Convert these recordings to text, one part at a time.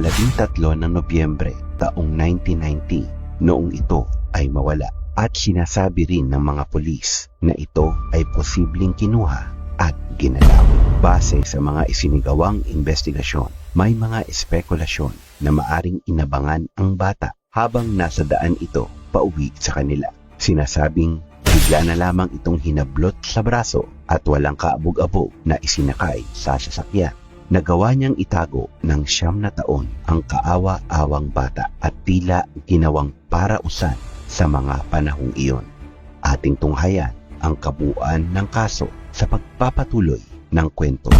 ikalabing tatlo ng Nobyembre taong 1990 noong ito ay mawala at sinasabi rin ng mga pulis na ito ay posibleng kinuha at ginalaw. Base sa mga isinigawang investigasyon, may mga espekulasyon na maaring inabangan ang bata habang nasa daan ito pauwi sa kanila. Sinasabing bigla na lamang itong hinablot sa braso at walang kaabog-abog na isinakay sa sasakyan. Nagawa niyang itago ng siyam na taon ang kaawa-awang bata at tila ginawang parausan sa mga panahong iyon. Ating tunghayan ang kabuuan ng kaso sa pagpapatuloy ng kwento.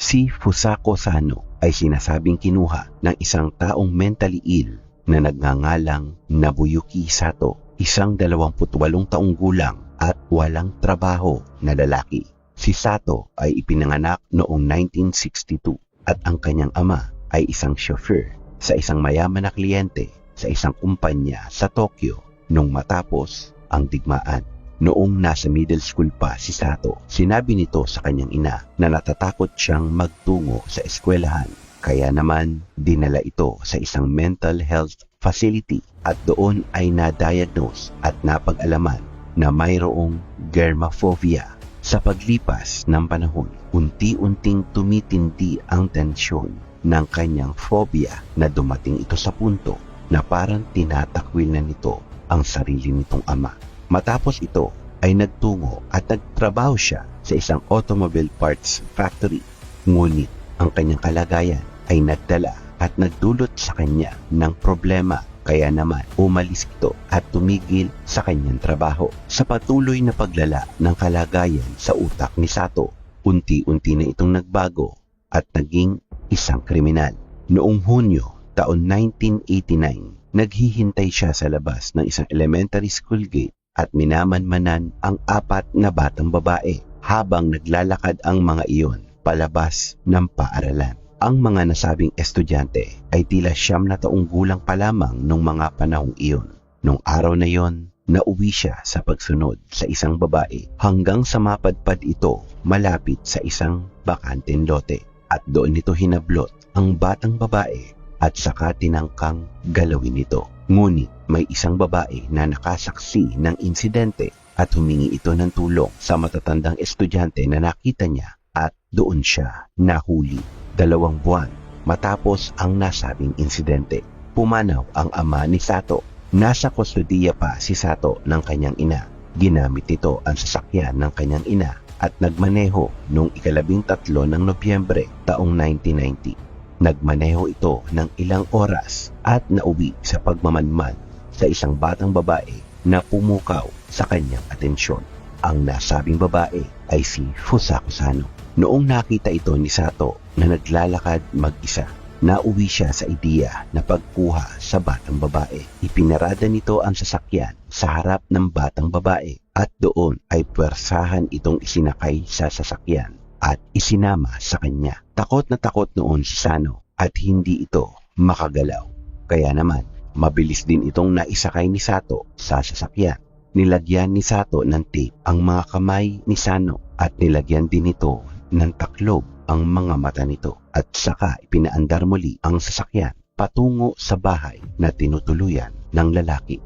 Si Fusako Sano ay sinasabing kinuha ng isang taong mentally ill na nagngangalang Nabuyuki Sato, isang 28 taong gulang at walang trabaho na lalaki. Si Sato ay ipinanganak noong 1962 at ang kanyang ama ay isang chauffeur sa isang mayaman na kliyente sa isang kumpanya sa Tokyo nung matapos ang digmaan. Noong nasa middle school pa si Sato, sinabi nito sa kanyang ina na natatakot siyang magtungo sa eskwelahan. Kaya naman, dinala ito sa isang mental health facility at doon ay na-diagnose at napag-alaman na mayroong germaphobia. Sa paglipas ng panahon, unti-unting tumitindi ang tensyon ng kanyang phobia na dumating ito sa punto na parang tinatakwil na nito ang sarili nitong ama. Matapos ito ay nagtungo at nagtrabaho siya sa isang automobile parts factory. Ngunit ang kanyang kalagayan ay nagdala at nagdulot sa kanya ng problema kaya naman umalis ito at tumigil sa kanyang trabaho. Sa patuloy na paglala ng kalagayan sa utak ni Sato, unti-unti na itong nagbago at naging isang kriminal. Noong Hunyo taon 1989, naghihintay siya sa labas ng isang elementary school gate at minamanmanan ang apat na batang babae habang naglalakad ang mga iyon palabas ng paaralan. Ang mga nasabing estudyante ay tila siyam na taong gulang pa lamang nung mga panahong iyon. Nung araw na iyon, nauwi siya sa pagsunod sa isang babae hanggang sa mapadpad ito malapit sa isang bakanteng lote at doon nito hinablot ang batang babae at saka tinangkang galawin ito. Ngunit may isang babae na nakasaksi ng insidente at humingi ito ng tulong sa matatandang estudyante na nakita niya at doon siya nahuli. Dalawang buwan matapos ang nasabing insidente. Pumanaw ang ama ni Sato. Nasa kustodiya pa si Sato ng kanyang ina. Ginamit nito ang sasakyan ng kanyang ina at nagmaneho noong ikalabing tatlo ng Nobyembre taong 1990. Nagmaneho ito ng ilang oras at nauwi sa pagmamanman sa isang batang babae na pumukaw sa kanyang atensyon. Ang nasabing babae ay si Fusako Sano. Noong nakita ito ni Sato na naglalakad mag-isa, nauwi siya sa ideya na pagkuha sa batang babae. Ipinarada nito ang sasakyan sa harap ng batang babae at doon ay pwersahan itong isinakay sa sasakyan at isinama sa kanya. Takot na takot noon si Sano at hindi ito makagalaw. Kaya naman, mabilis din itong naisakay ni Sato sa sasakyan. Nilagyan ni Sato ng tape ang mga kamay ni Sano at nilagyan din ito ng taklob ang mga mata nito at saka ipinaandar muli ang sasakyan patungo sa bahay na tinutuluyan ng lalaki.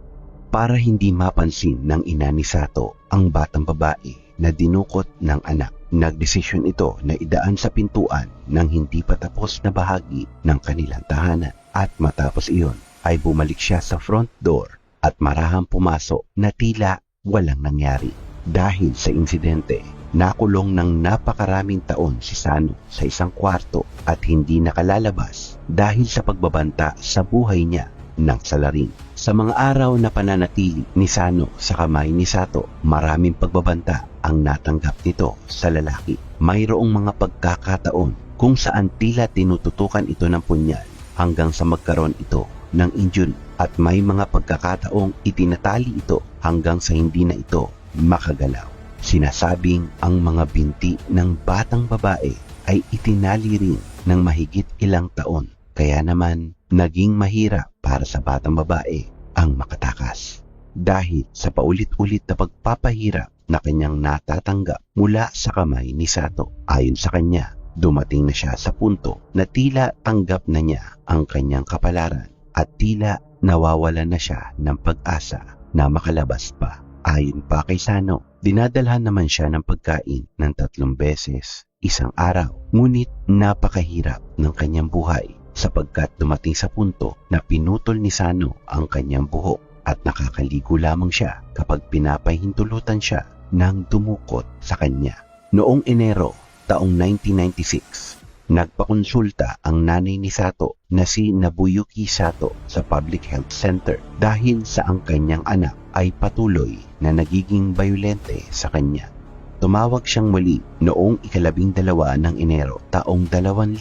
Para hindi mapansin ng ina ni Sato ang batang babae na dinukot ng anak, nagdesisyon ito na idaan sa pintuan ng hindi pa tapos na bahagi ng kanilang tahanan at matapos iyon ay bumalik siya sa front door at marahang pumasok na tila walang nangyari. Dahil sa insidente, nakulong ng napakaraming taon si Sano sa isang kwarto at hindi nakalalabas dahil sa pagbabanta sa buhay niya ng salarin. Sa mga araw na pananatili ni Sano sa kamay ni Sato, maraming pagbabanta ang natanggap nito sa lalaki. Mayroong mga pagkakataon kung saan tila tinututukan ito ng punyal hanggang sa magkaroon ito ng injury at may mga pagkakataong itinatali ito hanggang sa hindi na ito makagalaw. Sinasabing ang mga binti ng batang babae ay itinali rin ng mahigit ilang taon. Kaya naman naging mahirap para sa batang babae ang makatakas. Dahil sa paulit-ulit na pagpapahirap na kanyang natatanggap mula sa kamay ni Sato. Ayon sa kanya, dumating na siya sa punto na tila tanggap na niya ang kanyang kapalaran at tila nawawala na siya ng pag-asa na makalabas pa. Ayon pa kay Sano, dinadalhan naman siya ng pagkain ng tatlong beses isang araw. Ngunit napakahirap ng kanyang buhay sapagkat dumating sa punto na pinutol ni Sano ang kanyang buhok at nakakaligo lamang siya kapag pinapahintulutan siya ng dumukot sa kanya. Noong Enero taong 1996, nagpakonsulta ang nanay ni Sato na si Nabuyuki Sato sa Public Health Center dahil sa ang kanyang anak ay patuloy na nagiging bayolente sa kanya. Tumawag siyang muli noong ikalabing dalawa ng Enero taong 2000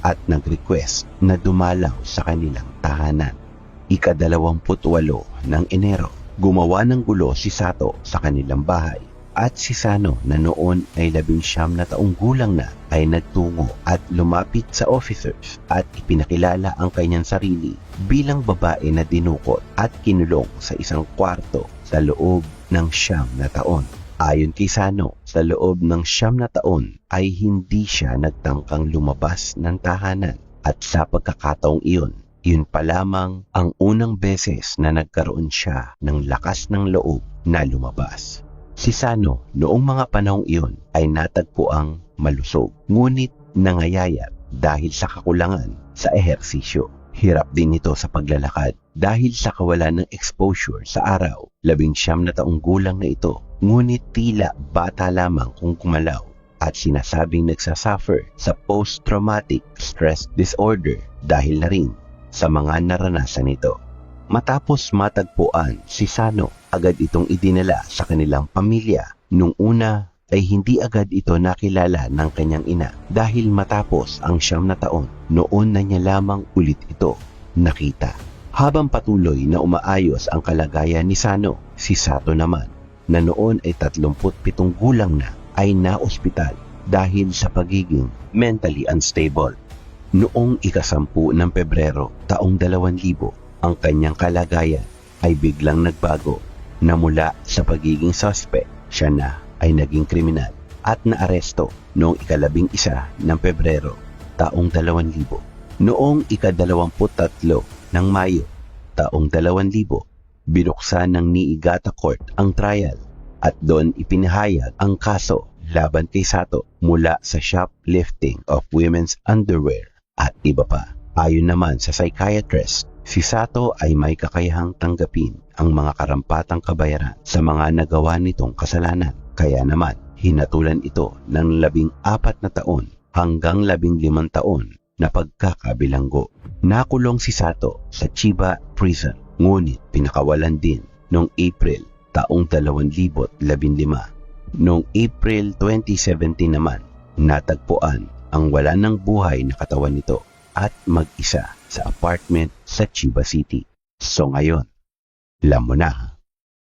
at nag-request na dumalaw sa kanilang tahanan. Ikadalawamputwalo ng Enero, gumawa ng gulo si Sato sa kanilang bahay at si Sano na noon ay labing siyam na taong gulang na ay nagtungo at lumapit sa officers at ipinakilala ang kanyang sarili bilang babae na dinukot at kinulong sa isang kwarto sa loob ng siyam na taon. Ayon kay Sano, sa loob ng siyam na taon ay hindi siya nagtangkang lumabas ng tahanan at sa pagkakataong iyon, yun pa lamang ang unang beses na nagkaroon siya ng lakas ng loob na lumabas. Si Sano noong mga panahong iyon ay natagpo ang malusog, ngunit nangayayat dahil sa kakulangan sa ehersisyo. Hirap din ito sa paglalakad dahil sa kawalan ng exposure sa araw. Labing siyam na taong gulang na ito, ngunit tila bata lamang kung kumalaw at sinasabing nagsasuffer sa post-traumatic stress disorder dahil na rin sa mga naranasan nito. Matapos matagpuan si Sano, agad itong idinala sa kanilang pamilya. Nung una ay hindi agad ito nakilala ng kanyang ina dahil matapos ang siyam na taon, noon na niya lamang ulit ito nakita. Habang patuloy na umaayos ang kalagayan ni Sano, si Sato naman, na noon ay 37 gulang na, ay naospital dahil sa pagiging mentally unstable. Noong ikasampu ng Pebrero taong 2000, ang kanyang kalagayan ay biglang nagbago na mula sa pagiging suspect, siya na ay naging kriminal at naaresto noong ikalabing isa ng Pebrero taong 2000. Noong ikadalawamput tatlo ng Mayo taong 2000, binuksan ng Niigata Court ang trial at doon ipinahayag ang kaso laban kay Sato mula sa shoplifting of women's underwear at iba pa. Ayon naman sa psychiatrist, si Sato ay may kakayahang tanggapin ang mga karampatang kabayaran sa mga nagawa nitong kasalanan. Kaya naman, hinatulan ito ng labing apat na taon hanggang labing limang taon na pagkakabilanggo. Nakulong si Sato sa Chiba Prison, ngunit pinakawalan din noong April taong 2015. Noong April 2017 naman, natagpuan ang wala ng buhay na katawan nito at mag-isa sa apartment sa Chiba City. So ngayon, alam mo na.